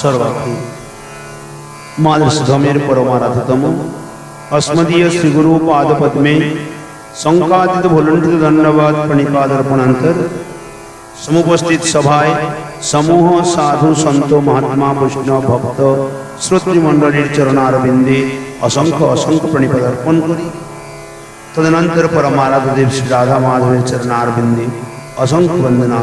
সর্বাঙ্গী মাদের সুধমের পরমারাধিতম। অস্মদীয় শ্রীগুরু পাদপদ্মে শঙ্কাতীত ভুলণ্ঠিত ধন্যবাদ প্রণিপাদর্পণান্তর সমুপস্থিত সভায় সমূহ সাধু সন্ত মহাত্মা বৈষ্ণব ভক্ত শ্রোতৃমণ্ডলীর চরণারবিন্দে অসংখ্য অসংখ্য প্রণিপাদ করি। তদনন্তর পরমারাধদেব শ্রী রাধা মাধবের চরণারবিন্দে অসংখ্য বন্দনা।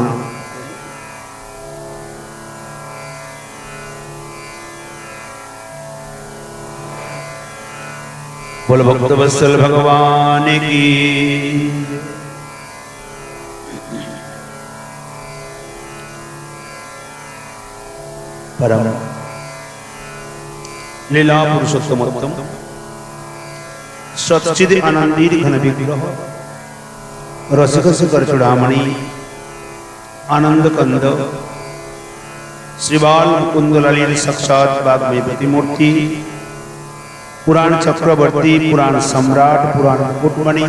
બોલ ભક્ત વત્સલ ભગવાન કી પરમ લીલા પુરુષોત્તમોત્તમ સચિદ આનંદીર ઘન વિગ્રહ રસઘસ કરચુડામણી આનંદ કંદ શ્રીબાલ કુંદલાલી સાક્ષાત બાગ પ્રતિમૂર્તિ पुराण चक्रवर्ती पुराण सम्राट पुराण मुकुटमणि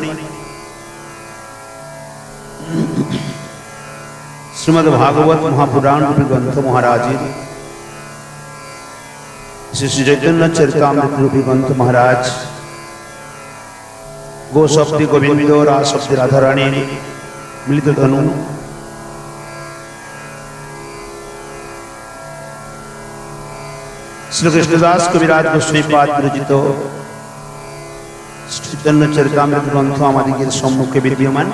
श्रीमद भागवत महापुराण रूपी ग्रंथ महाराज श्री श्री चैतन्य चरितमृत रूपी ग्रंथ महाराज। गो शक्ति गोविंद राधा रानी। मिलित धनु। শ্রী কৃষ্ণদাস কবিরাজ গোস্বীপাদ রচিত চৈতন্য চরিতামৃত গ্রন্থ আমাদের সম্মুখে বিদ্যমান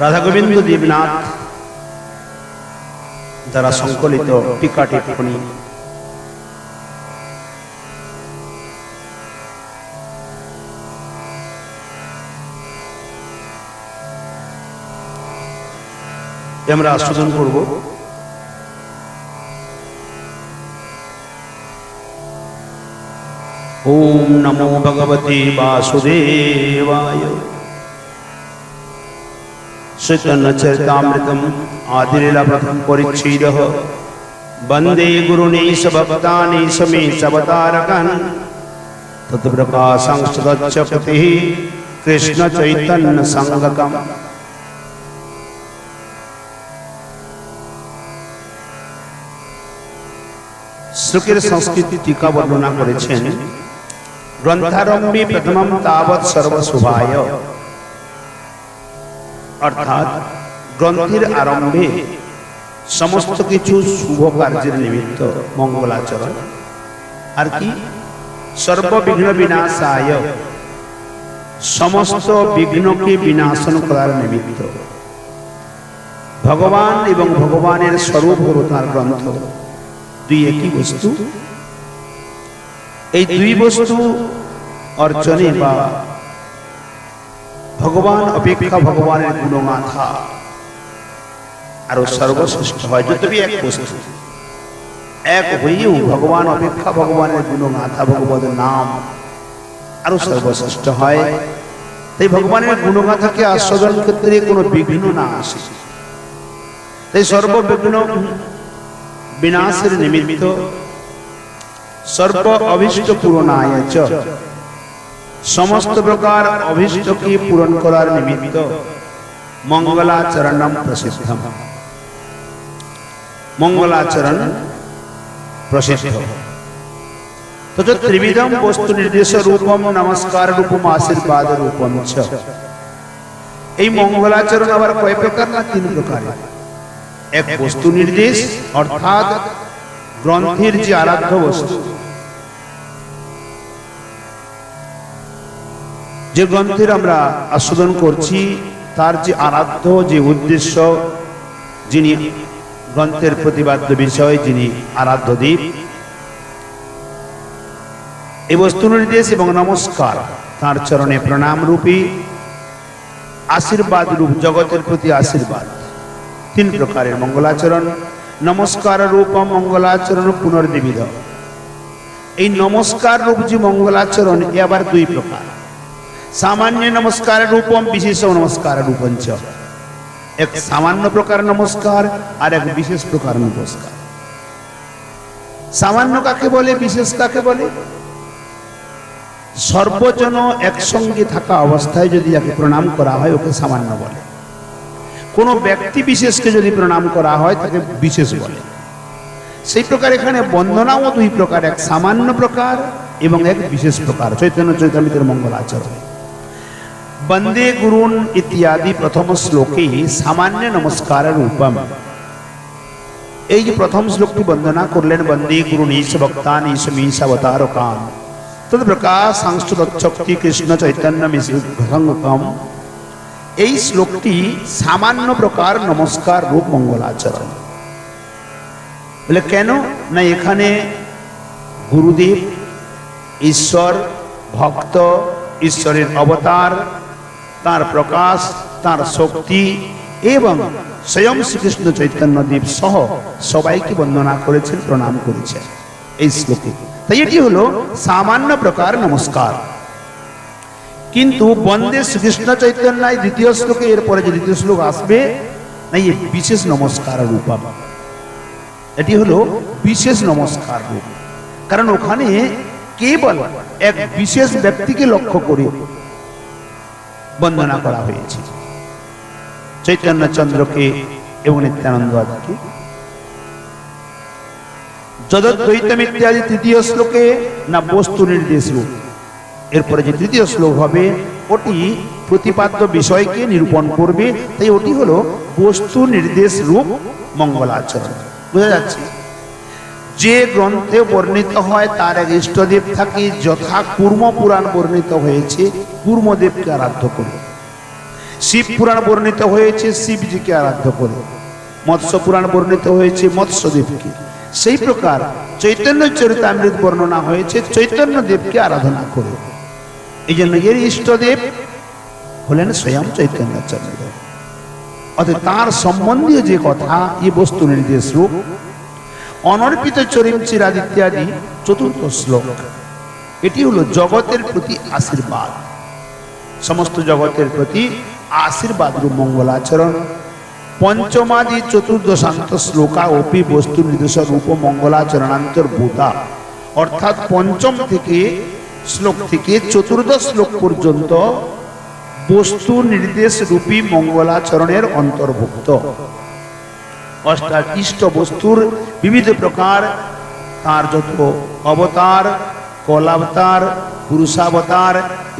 রাধা গোবিন্দ দেবনাথ দ্বারা সংকলিত টিকা টিপ্পণী আমরা আস্বাদন করব ওম নমো ভগবতে বাসুদেবায় চৈতন্য চরিতামৃতম আদিলীলা প্রথম পরিচ্ছেদ বন্দে গুরুণীশ ভক্তানীশ মে সবতারকান তৎপ্রকাশংস্তচ্চপতি কৃষ্ণ শ্লোকের সংস্কৃতি টিকা বর্ণনা করেছেন গ্রন্থারম্ভে প্রথমম তাবৎ সর্বশুভায় অর্থাৎ গ্রন্থের আরম্ভে সমস্ত কিছু শুভ কার্যের নিমিত্ত মঙ্গলাচরণ। আর কি? সর্ববিঘ্ন বিনাশায় সমস্ত বিঘ্নকে বিনাশন করার নিমিত্ত। ভগবান এবং ভগবানের স্বরূপ হল গ্রন্থ। দুই একই বস্তু? এই দুই বস্তু অর্জনে বা ভগবান অপেক্ষা ভগবানের গুণমাথা আরও সর্বশ্রেষ্ঠ হয় যতবি এক বস্তু। এক হইয়েও ভগবান অপেক্ষা ভগবানের গুণমাথা ভগবতের নাম আরও সর্বশ্রেষ্ঠ হয়। তাই ভগবানের গুণগাথাকে আস্বাদন ক্ষেত্রে কোনো বিঘ্ন না আসে। তাই সর্ববিঘ্ন বিনাশের নিমিত্ত সর্ব অভিষ্ট পূরণায় সমস্ত প্রকার অভিষ্টকে পূরণ করার নিমিত্ত মঙ্গলাচরণম প্রসিদ্ধম। মঙ্গলাচরণ প্রসিদ্ধ। তত ত্রিবিধম বস্তু নির্দেশ রূপম নমস্কার রূপম আশীর্বাদ রূপম এই মঙ্গলাচরণ আবার কয় প্রকার না? তিন প্রকার এক বস্তু নির্দেশ, অর্থাৎ গ্রন্থের যে আরাধ্য বস্তু। যে গ্রন্থের আমরা আস্বাদন করছি, তার যে আরাধ্য, যে উদ্দেশ্য, যিনি গ্রন্থের প্রতিবাদ্য বিষয়, যিনি আরাধ্য দ্বীপ এই বস্তু নির্দেশ এবং নমস্কার, তার চরণে প্রণাম রূপী আশীর্বাদ রূপ জগতের প্রতি আশীর্বাদ। তিন প্রকারের মঙ্গলাচরণ, নমস্কার রূপ মঙ্গলাচরণ পুনর্দিবিধ এই নমস্কার রূপ যে মঙ্গলাচরণ, এ আবার দুই প্রকার। সামান্য নমস্কার রূপম বিশেষ নমস্কার রূপঞ্চ। এক সামান্য প্রকার নমস্কার, আর এক বিশেষ প্রকার নমস্কার। সামান্য কাকে বলে, বিশেষ কাকে বলে? সর্বজন একসঙ্গে থাকা অবস্থায় যদি যাকে প্রণাম করা হয়, ওকে সামান্য বলে। কোনো ব্যক্তি বিশেষকে যদি প্রণাম করা হয়, তাকে বিশেষ বলে। সেই প্রকার এখানে বন্দনাও দুই প্রকার, এক সামান্য প্রকার এবং এক বিশেষ প্রকার। চৈতন্য চৈতন্যের মঙ্গল আচরণ। বন্দে গুরুন ইত্যাদি প্রথম শ্লোকে সামান্য নমস্কারের রূপম। এই যে প্রথম শ্লোকটি বন্দনা করলেন, বন্দে গুরুন ঈশ ভক্তান ঈশ মীশ অবতার কাম তদ প্রকাশ সংস্কৃতি কৃষ্ণ চৈতন্য মিশ্রম এই শ্লোকটি সামান্য প্রকার নমস্কার রূপ মঙ্গলাচরণ। বলে, কেন? না এখানে গুরুদেব, ঈশ্বর, ভক্ত, ঈশ্বরের অবতার, তার প্রকাশ, তার শক্তি এবং স্বয়ং শ্রীকৃষ্ণ চৈতন্যদেব সহ সবাইকে বন্দনা করেছেন, প্রণাম করেছেন এই শ্লোকে। তাই এটি হলো সামান্য প্রকার নমস্কার। কিন্তু বন্দে শ্রীকৃষ্ণ চৈতন্যায় দ্বিতীয় শ্লোকে এরপরে যে দ্বিতীয় শ্লোক আসবে না এই বিশেষ নমস্কার রূপম। এটি হলো বিশেষ নমস্কার রূপ। কারণ ওখানে কেবল এক বিশেষ ব্যক্তিকে লক্ষ্য করে বন্দনা করা হয়েছে। চৈতন্য চন্দ্রকে এবং নিত্যানন্দ আদিকে। যদ্বৈতম ইত্যাদি তৃতীয় শ্লোকে না বস্তু নির্দেশ রূপ। এরপরে যে তৃতীয় শ্লোক হবে ওটি প্রতিপাদ্য বিষয়কে নিরূপণ করবে, তাই ওটি হলো বস্তু নির্দেশ রূপ মঙ্গলাচরণ। বোঝা যাচ্ছে? যে গ্রন্থে বর্ণিত হয়, তার এক ইষ্টদেব থাকে, যথা কুর্ম পুরাণ বর্ণিত হয়েছে, কুর্মদেবকে আরাধ্য করে শিব পুরাণ বর্ণিত হয়েছে, শিবজিকে আরাধ্য করে মৎস্য পুরাণ বর্ণিত হয়েছে, মৎস্যদেবকে। সেই প্রকার চৈতন্য চরিতামৃত বর্ণনা হয়েছে, চৈতন্য দেবকে আরাধনা করে এই জন্য এর ইষ্টদেব হলেন স্বয়ং চৈতন্য চন্দ্র। অর্থাৎ তার সম্বন্ধীয় যে কথা, এই বস্তু নির্দেশ রূপ, অনর্পিত চরিম চিরাদ ইত্যাদি চতুর্থ শ্লোক। এটি হলো জগতের প্রতি আশীর্বাদ। সমস্ত জগতের প্রতি আশীর্বাদ রূপ মঙ্গলাচরণ। পঞ্চমাদি চতুর্দশান্ত শ্লোকা অপি বস্তু নির্দেশ রূপ মঙ্গলাচরণান্তর্ভূতা। অর্থাৎ পঞ্চম থেকে শ্লোক থেকে চতুর্দশ শ্লোক পর্যন্ত বস্তু নির্দেশ রূপী মঙ্গলাচরণের অন্তর্ভুক্ত। অর্থাৎ বস্তুর বিবিধ প্রকার তার যত অবতার, কলাবতার, পুরুষাবতার,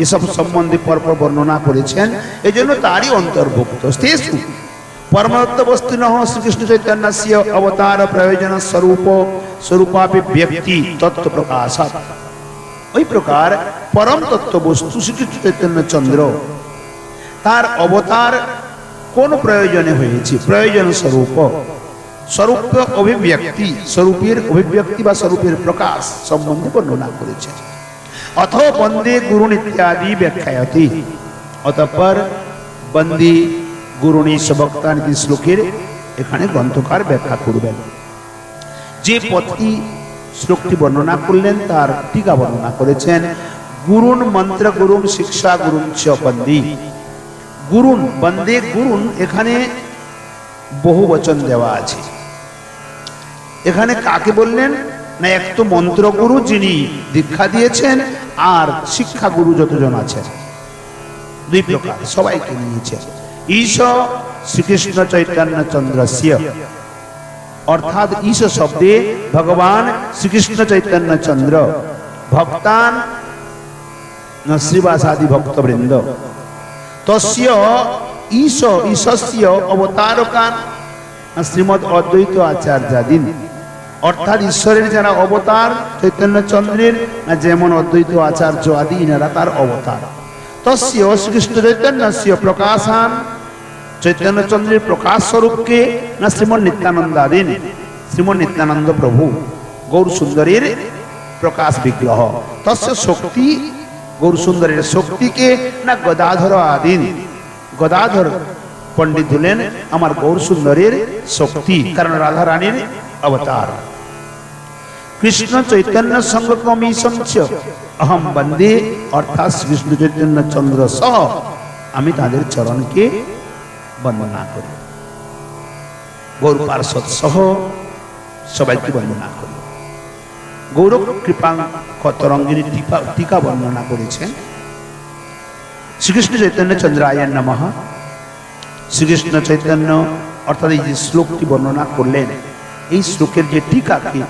এসব সম্বন্ধে পরপর বর্ণনা করেছেন এই জন্য তারই অন্তর্ভুক্ত। পরমাত্ম বস্তু নহ, শ্রীকৃষ্ণ চৈতন্যস্য অবতার প্রয়োজন স্বরূপ, স্বরূপাপি ব্যক্তি তত্ত্ব প্রকাশাত ওই প্রকার পরম তত্ত্ব বস্তু শ্রীকৃষ্ণ চৈতন্য চন্দ্র। তার অবতার কোন প্রয়োজনে হয়েছে? প্রয়োজন স্বরূপ। স্বরূপ অভিব্যক্তি, স্বরূপের অভিব্যক্তি বা স্বরূপের প্রকাশ সম্বন্ধে বর্ণনা করেছে। অথ বন্দে গুরু ইত্যাদি ব্যাখ্যায়তি। অতঃপর বন্দে গুরুণী সবক্তানিতি শ্লোকের এখানে গ্রন্থকার ব্যাখ্যা করবেন। যে পথটি শ্লোকটি বর্ণনা করলেন, তার টিকা বর্ণনা করেছেন, গুরুন মন্ত্র গুরুম শিক্ষা গুরুম চ বন্দী। গুরুন, বন্দে গুরুন, এখানে বহু বচন দেওয়া আছে। এখানে কাকে বললেন? না, এক তো মন্ত্রগুরু যিনি দীক্ষা দিয়েছেন, আর শিক্ষা গুরু যতজন আছেন। দুই প্রকার, সবাইকে নিয়েছে ঈশ শ্রীকৃষ্ণ চৈতন্য চন্দ্রস্য। অর্থাৎ ঈশ শব্দে ভগবান শ্রীকৃষ্ণ চৈতন্য চন্দ্র, ভক্তান শ্রীবাসাদি ভক্তবৃন্দ। তস্য ঈশ ঈশস্য অবতারকান শ্রীমদ অদ্বৈত আচার্যাদিন। অর্থাৎ ঈশ্বরের যারা অবতার, চৈতন্য চন্দ্রের যেমন অদ্বৈত আচার্য আদি ইনারা তার অবতার। তস্য শ্রীকৃষ্ণ চৈতন্যস্য প্রকাশান চৈতন্য চন্দ্রের প্রকাশ স্বরূপকে না শ্রীমন নিত্যানন্দ আদিন শ্রীমন নিত্যানন্দ প্রভু গৌর সুন্দরের প্রকাশ বিগ্রহ। তস্য শক্তি গৌর সুন্দরের শক্তিকে না গদাধর আদিন? গদাধর পণ্ডিত হলেন আমার গৌর সুন্দরের শক্তি, কারণ রাধা রানীর অবতার। কৃষ্ণ চৈতন্য সংগকমী সঞ্চ অহম বন্দে, অর্থাৎ শ্রীকৃষ্ণ চৈতন্য চন্দ্র সহ আমি তাদের চরণকে বন্দনা করি। গৌর পার্শ্বদ সহ সবাইকে বন্দনা করি। গৌরব কৃপা তরঙ্গিনী টিকা বর্ণনা করেছেন। শ্রীকৃষ্ণ চৈতন্য চন্দ্রায়ন নমঃ। শ্রীকৃষ্ণ চৈতন্য অর্থাৎ এই যে শ্লোকটি বর্ণনা করলেন, এই শ্লোকের যে টিকাকে,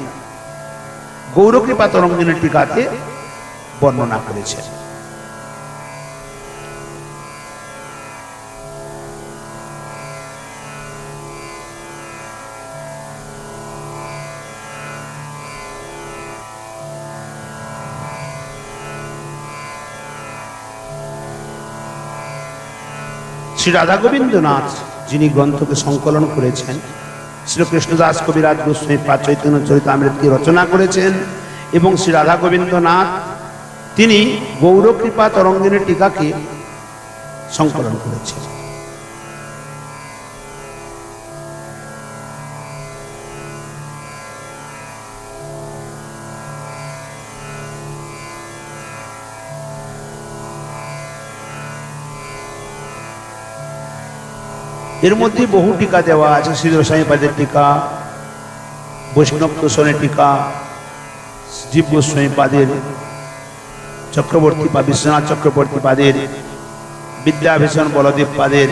গৌরকৃপা তরঙ্গিনের টিকাতে বর্ণনা করেছেন। শ্রী রাধা গোবিন্দনাথ যিনি গ্রন্থকে সংকলন করেছেন, শ্রীকৃষ্ণদাস কবিরাজ গোস্বামী প্রাচৈতন্য চৈতন্য চরিতামৃতকে রচনা করেছেন এবং শ্রী রাধা গোবিন্দনাথ তিনি গৌরকৃপা তরঙ্গিনী টিকাকে সংকলন করেছেন। এর মধ্যে বহু টিকা দেওয়া আছে শ্রী গোস্বামীপাদের টিকা, বৈষ্ণব তোষণের টিকা, জীব গোস্বামী পাদের, চক্রবর্তী পা, বিশ্বনাথ চক্রবর্তী পাদের, বিদ্যাভীষণ বলদেব পাদের,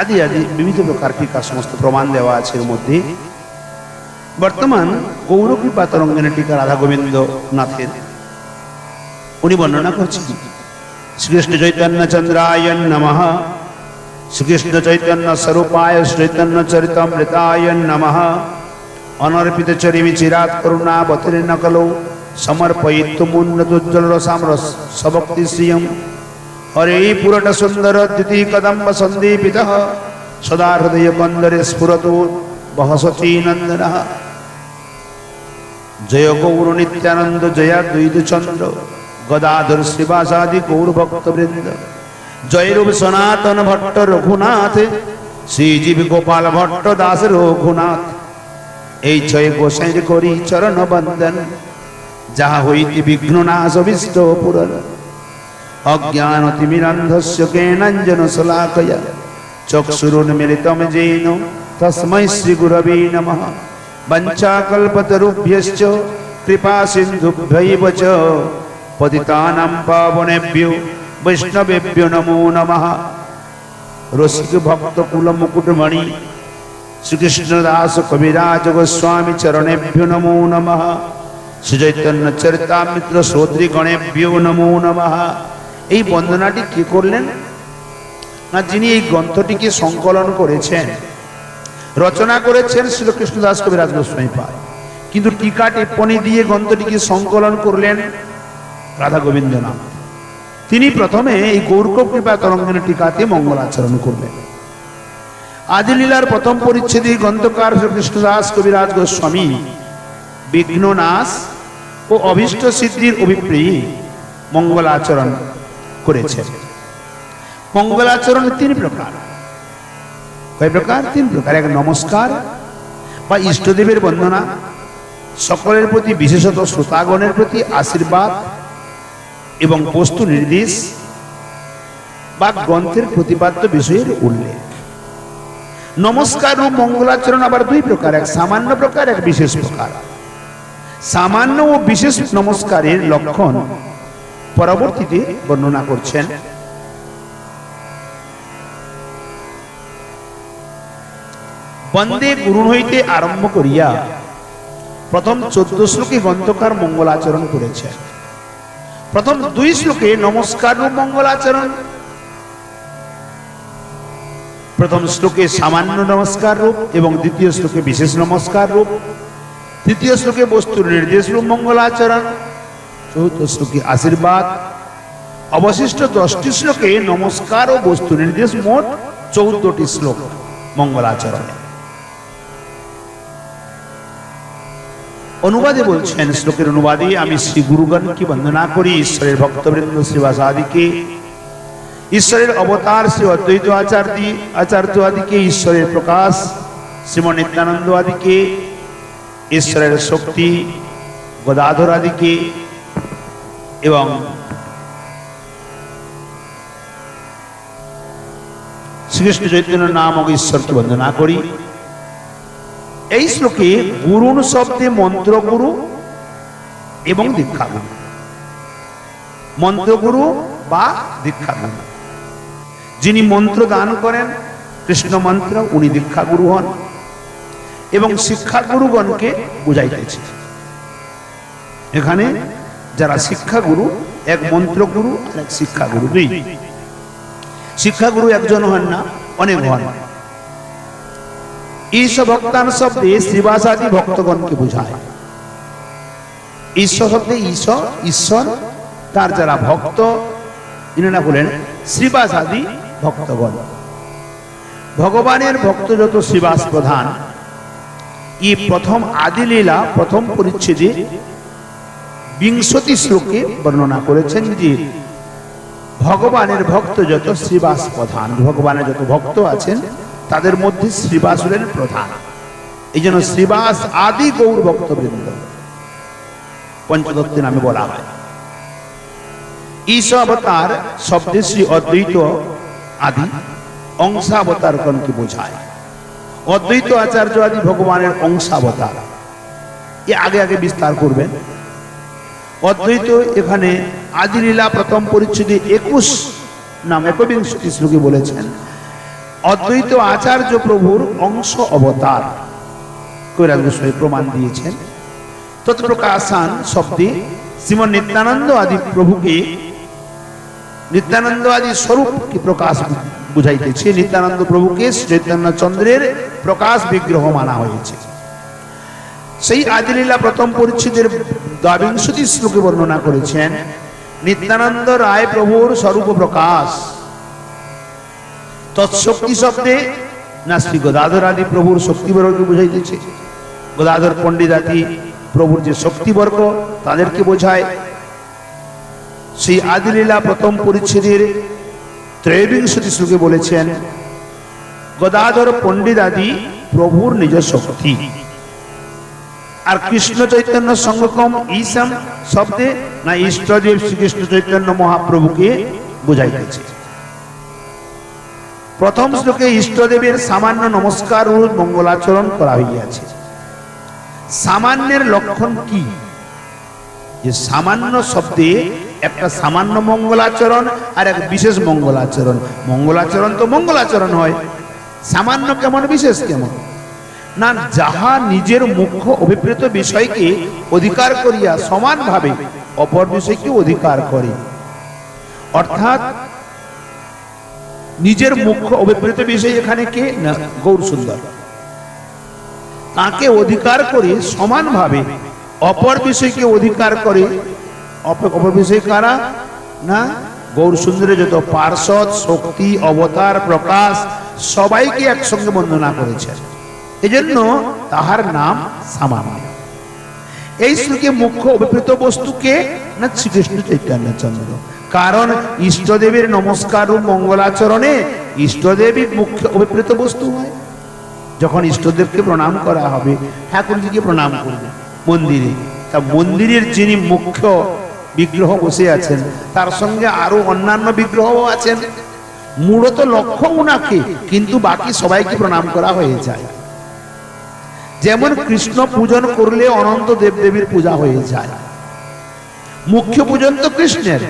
আদি আদি বিভিন্ন প্রকার টিকা সমস্ত প্রমাণ দেওয়া আছে এর মধ্যে। বর্তমান গৌরকৃপা তরঙ্গনের টিকা রাধা গোবিন্দ নাথের উনি বর্ণনা করছেন, শ্রীকৃষ্ণ চৈতন্য চন্দ্রায় নমঃ। শ্রীকৃষ্ণ চৈতন্য স্বরূপায় চৈতন্য চরিতামৃতায় নমঃ অনর্পিত চরিমি চিরাত করুণা বতীর্ণ কলৌ সমর্পয়িত্বমুন্নতোজ্জ্বল রসাম সভক্তি শ্রিয়ম হরে পুরট সুন্দর দ্যুতি কদম্ব সন্দীপিত সদা হৃদয় কন্দরে স্ফুরতু বহসচীনন্দন জয় গৌর নিত্যানন্দ জয়া দ্বৈত চন্দ্র গদাধর শ্রীবাসাদি গৌর ভক্তবৃন্দ জয়রূপ সনাতন ভট্ট রঘুনাথ শ্রীজীব গোপাল ভট্ট দাস রঘুনাথ। এই ছয় গোসাইর করি চরণ বন্দন, যাহা হইতে বিঘ্ন নাশ বিষ্ট পুরন অজ্ঞান তিমিরন্ধস্য কেনাঞ্জন শলাকয়া চক্ষুরুন্মিলিতম যেন তস্मै শ্রী গুরবে নমঃ। বঞ্চাকল্পতরুভ্যশ্চ কৃপা সিন্ধুভ্যৈব চ পতিতানাং পাবনেভ্যো। বৈষ্ণবেভ্যো নমো নমঃ রসিক ভক্ত কুল মুকুটমণি শ্রীকৃষ্ণ দাস কবিরাজ গোস্বামী চরণেভ্যো নমো নমঃ শ্রীচৈতন্য চরিতামিত্র শ্রোত্রী গণেভ্যো নমো নমঃ এই বন্দনাটি কি করলেন? না, যিনি এই গ্রন্থটিকে সংকলন করেছেন, রচনা করেছেন শ্রীকৃষ্ণ দাস কবিরাজ গোস্বামী পায় কিন্তু টিকা টিপ্পণী দিয়ে গ্রন্থটিকে সংকলন করলেন রাধা গোবিন্দনাথ তিনি প্রথমে এই গৌরক কৃপা তরঙ্গিনী টিকাতে মঙ্গলাচরণ করলেন। আদিলীলার প্রথম পরিচ্ছেদে গ্রন্থকার কৃষ্ণদাস কবিরাজ গোস্বামী, বিঘ্ন নাশ ও অভীষ্ট সিদ্ধির অভিপ্রেয়ী মঙ্গলাচরণ করেছেন। মঙ্গলাচরণ তিন প্রকার। কয় প্রকার? তিন প্রকার। এক নমস্কার বা ইষ্টদেবের বন্দনা, সকলের প্রতি বিশেষত শ্রোতাগণের প্রতি আশীর্বাদ এবং বস্তু নির্দেশ বা গ্রন্থের প্রতিপাদ্য বিষয়ের উল্লেখ। নমস্কার ও মঙ্গলাচরণ আবার দুই প্রকার, এক সামান্য প্রকার, এক বিশেষ প্রকার। সামান্য ও বিশেষ নমস্কারের লক্ষণ পরবর্তীতে বর্ণনা করছেন। বন্দে গুরু হইতে আরম্ভ করিয়া প্রথম চোদ্দ শ্লোকে গ্রন্থকার মঙ্গলাচরণ করেছেন। প্রথম দুই শ্লোকে নমস্কার ও মঙ্গলাচরণ প্রথম শ্লোকে সামান্য নমস্কার রূপ এবং দ্বিতীয় শ্লোকে বিশেষ নমস্কার রূপ। তৃতীয় শ্লোকে বস্তুর নির্দেশ রূপ মঙ্গলাচরণ চতুর্থ শ্লোকে আশীর্বাদ। অবশিষ্ট দশটি শ্লোকে নমস্কার ও বস্তু নির্দেশ মোট চৌদ্দটি শ্লোক মঙ্গলাচরণ অনুবাদে বলছেন, শ্লোকের অনুবাদে আমি শ্রী গুরুগণকে বন্দনা করি, ঈশ্বরের ভক্তবৃন্দ, শ্রীবাসাদিকে, ঈশ্বরের অবতার, শ্রী অদ্বৈত আচার্য আচার্য আদিকে ঈশ্বরের প্রকাশ শ্রীমন নিত্যানন্দ আদিকে, ঈশ্বরের শক্তি গদাধর আদিকে এবং শ্রীকৃষ্ণ চৈতন্য নামক ঈশ্বরকে বন্দনা করি। এই শ্লোকে গুরুন শব্দে মন্ত্রগুরু এবং দীক্ষাগুরু। মন্ত্রগুরু বা দীক্ষাগুরু। যিনি মন্ত্র দান করেন, কৃষ্ণ মন্ত্র, উনি দীক্ষা গুরু হন এবং শিক্ষা গুরুগণকে বুঝাইতেছে। এখানে যারা শিক্ষাগুরু, এক মন্ত্রগুরু আর এক শিক্ষাগুরু দুই শিক্ষাগুরু একজন হন না, অনেক হন। ঈশ ভক্তান শব্দে শ্রীবাসাদি ভক্তগণকে বোঝায় ঈশ্বর শব্দে ঈশ ঈশ্বর তার যারা ভক্ত ইনারা বলেন শ্রীবাসাদি ভক্তগণ ভগবানের ভক্ত যত শ্রীবাস প্রধান এই প্রথম আদিলীলা প্রথম পরিচ্ছেদে বিংশতি শ্লোকে বর্ণনা করেছেন যে ভগবানের ভক্ত যত শ্রীবাস প্রধান ভগবানের যত ভক্ত আছেন তাদের মধ্যে শ্রীবাস হলেন প্রধান। এই জন্য শ্রীবাস আদি গৌর ভক্তবৃন্দ। পঞ্চদত্তের নামে বলা হয়। ঈশ অবতার শব্দে শ্রী অদ্বৈত আদি অংশাবতারগণকে বোঝায়। অদ্বৈত আচার্য আদি ভগবানের অংশাবতার। এ আগে আগে বিস্তার করবেন। অদ্বৈত এখানে আদিলীলা প্রথম পরিচ্ছেদে একুশ নাম একবিংশতি শ্লোকে বলেছেন। অদ্বৈত আচার্য প্রভুর অংশ অবতার। কৈরাজ প্রমাণ দিয়েছেন। তৎপ্রকাশান শব্দে শ্রীমন নিত্যানন্দ আদি প্রভুকে নিত্যানন্দ আদি স্বরূপকে প্রকাশ বুঝাইতেছে? নিত্যানন্দ প্রভুকে চৈতন্য চন্দ্রের প্রকাশ বিগ্রহ মানা হয়েছে। সেই আদিলীলা প্রথম পরিচ্ছেদের দ্বাবিংশতি শ্লোকে বর্ণনা করেছেন, নিত্যানন্দ রায় প্রভুর স্বরূপ প্রকাশ। তৎশক্তি শব্দে না শ্রী গদাধর আদি প্রভুর শক্তিবর্গকে বুঝাইতেছে। গদাধর পণ্ডিত আদি প্রভুর যে শক্তিবর্গ তাদেরকে বোঝায় সেই আদিলীলা প্রথম পরিচ্ছেদের ত্রয়োবিংশতি শ্লোকে বলেছেন, গদাধর পণ্ডিত আদি প্রভুর নিজ শক্তি। আর কৃষ্ণ চৈতন্য সঙ্গকম ইসাম শব্দে না ইষ্টদেব শ্রীকৃষ্ণ চৈতন্য মহাপ্রভুকে বোঝাইতেছে। প্রথম শ্লোকে ইষ্টদেবের সামান্য নমস্কার ও মঙ্গলাচরণ করা হইয়াছে। সামান্যের লক্ষণ কি? যে সামান্য শব্দে একটা সামান্য মঙ্গলাচরণ আর এক বিশেষ মঙ্গলাচরণ। মঙ্গলাচরণ তো মঙ্গলাচরণ হয়। সামান্য কেমন, বিশেষ কেমন? না, যাহা নিজের মুখ্য অভিপ্রেত বিষয়কে অধিকার করিয়া সমানভাবে, অপর বিষয়কে অধিকার করে। অর্থাৎ নিজের মুখ্য অভিপ্রেত বিষয় এখানে কে? না, গৌর সুন্দর। তাকে অধিকার করে সমানভাবে অপর বিষয়কে অধিকার করে অপর বিষয় কারা? না, গৌর সুন্দরের যত পার্শ্বদ, শক্তি, অবতার, প্রকাশ, সবাইকে একসঙ্গে বন্দনা করেছেন এজন্য তাহার নাম সামান্য। এই শ্লোকে মুখ্য অভিপ্রেত বস্তুকে না, শ্রীকৃষ্ণ চৈতন্য চন্দ্র। কারণ ইষ্টদেবের নমস্কার ও মঙ্গলাচরণে ইষ্টদেবই মুখ্য অভিপ্রেত বস্তু হয়। যখন ইষ্টদেবকে প্রণাম করা হবে ঠাকুরজিকে প্রণাম করবে মন্দিরে। তা মন্দিরের যিনি মুখ্য বিগ্রহ বসে আছেন, তার সঙ্গে আরও অন্যান্য বিগ্রহও আছেন। মূলত লক্ষ্য উনাকে কিন্তু বাকি সবাইকে প্রণাম করা হয়ে যায়। যেমন কৃষ্ণ পূজন করলে অনন্ত দেবদেবীর পূজা হয়ে যায়। মুখ্য পূজন তো কৃষ্ণের।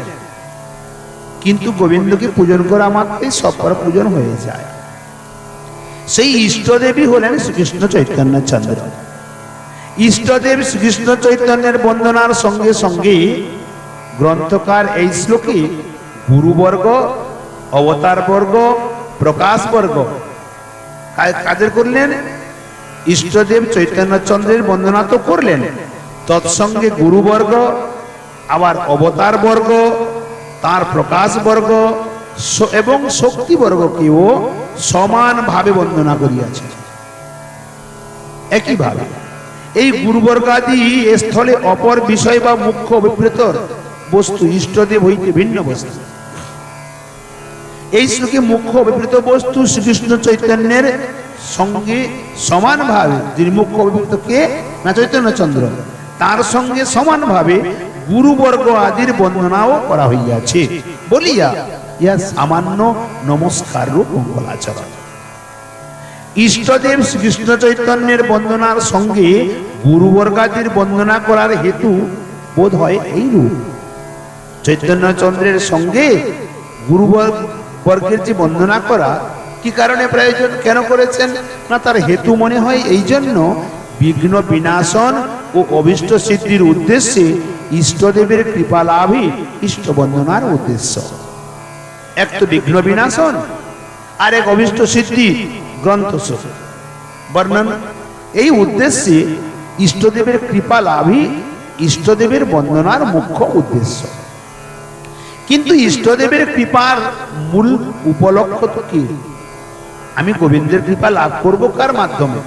কিন্তু গোবিন্দকে পূজন করা মাত্রই সব করা পূজন হয়ে যায়। সেই ইষ্টদেবী হলেন শ্রীকৃষ্ণ চৈতন্য চন্দ্র। ইষ্টদেব শ্রীকৃষ্ণ চৈতন্যের বন্দনার সঙ্গে সঙ্গে গ্রন্থকার এই শ্লোকে গুরুবর্গ অবতার বর্গ প্রকাশ বর্গ কা- কাদের করলেন। ইষ্টদেব চৈতন্যচন্দ্রের বন্দনা তো করলেন। তৎসঙ্গে গুরুবর্গ, আবার অবতার বর্গ তার প্রকাশ বর্গ এবং শক্তি বর্গকেও সমানভাবে বন্দনা করিয়াছে। একইভাবে এই গুরুবর্গাদি স্থলে অপর বিষয় বা মুখ্য অভিপ্রেত বস্তু ইষ্টদেব হইতে ভিন্ন বস্তু। এই শ্লোকে মুখ্য অভিপ্রেত বস্তু শ্রীকৃষ্ণ চৈতন্যের সঙ্গে সমানভাবে যিনি মুখ্য অভিপ্রেত কে না চৈতন্য চন্দ্র, তার সঙ্গে সমানভাবে গুরুবর্গ আদির বন্দনাও করা হইয়াছে। বলিয়া ইহা সামান্য নমস্কার রূপ মঙ্গলাচরণ। ইষ্টদেব শ্রীকৃষ্ণ চৈতন্যের বন্দনার সঙ্গে গুরুবর্গাদির বন্দনা করার হেতু বোধ হয় এই রূপ চৈতন্য চন্দ্রের সঙ্গে গুরুবর্গ বর্গের যে বন্দনা করা, কি কারণে প্রয়োজন, কেন করেছেন? না তার হেতু মনে হয় এই জন্য বিঘ্ন বিনাশন ও অভিষ্ট সিদ্ধির উদ্দেশ্যে ইষ্টদেবের কৃপা লাভই ইষ্ট বন্দনার উদ্দেশ্য। এক তো বিঘ্ন বিনাশন, আর এক অভিষ্ট সিদ্ধি গ্রন্থ বর্ণন, এই উদ্দেশ্যে ইষ্টদেবের কৃপা লাভই ইষ্টদেবের বন্দনার মুখ্য উদ্দেশ্য। কিন্তু ইষ্টদেবের কৃপার মূল উপলক্ষ তো কি? আমি গোবিন্দের কৃপা লাভ করব কার মাধ্যমে?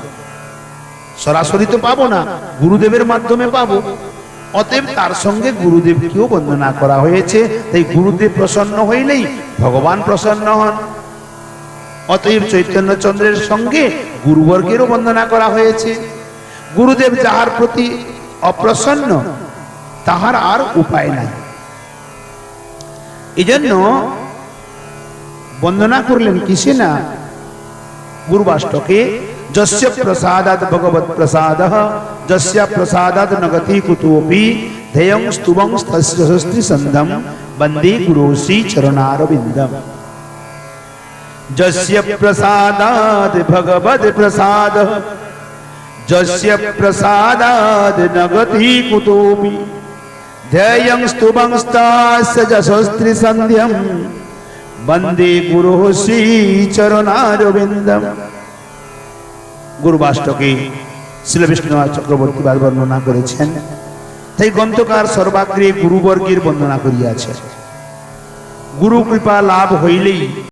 সরাসরি তো পাবো না, গুরুদেবের মাধ্যমে পাবো। অতএব তার সঙ্গে গুরুদেবকেও বন্দনা করা হয়েছে। তাই গুরুদেব প্রসন্ন হইলেই ভগবান প্রসন্ন হন। অতএব চৈতন্যচন্দ্রের সঙ্গে গুরুবর্গেরও বন্দনা করা হয়েছে। গুরুদেব যাহার প্রতি অপ্রসন্ন, তাহার আর উপায় নাই। এজন্য বন্দনা করলেন কিসে না? গুরুবাষ্টকে जस्य प्रसादात भगवत प्रसाद जस्य प्रसादात नगति कुतोपी ध्येयं स्तुवं तस्य संधम बंदी गुरोसी चरणारविंदम जस्य प्रसादात भगवत प्रसाद जस्य प्रसादात नगति कुतोपी ध्येयं स्तुवं तस्य जसस्त्री संध्यम बंदी गुरोसी चरणारविंदम গুরুবাষ্টকে শ্রীবিষ্ণুনাথ বিষ্ণু চক্রবর্তী বাদ বর্ণনা করেছেন। তাই গ্রন্থকার সর্বাগ্রে গুরুবর্গের বর্ণনা করিয়াছে। গুরু কৃপা লাভ হইলেই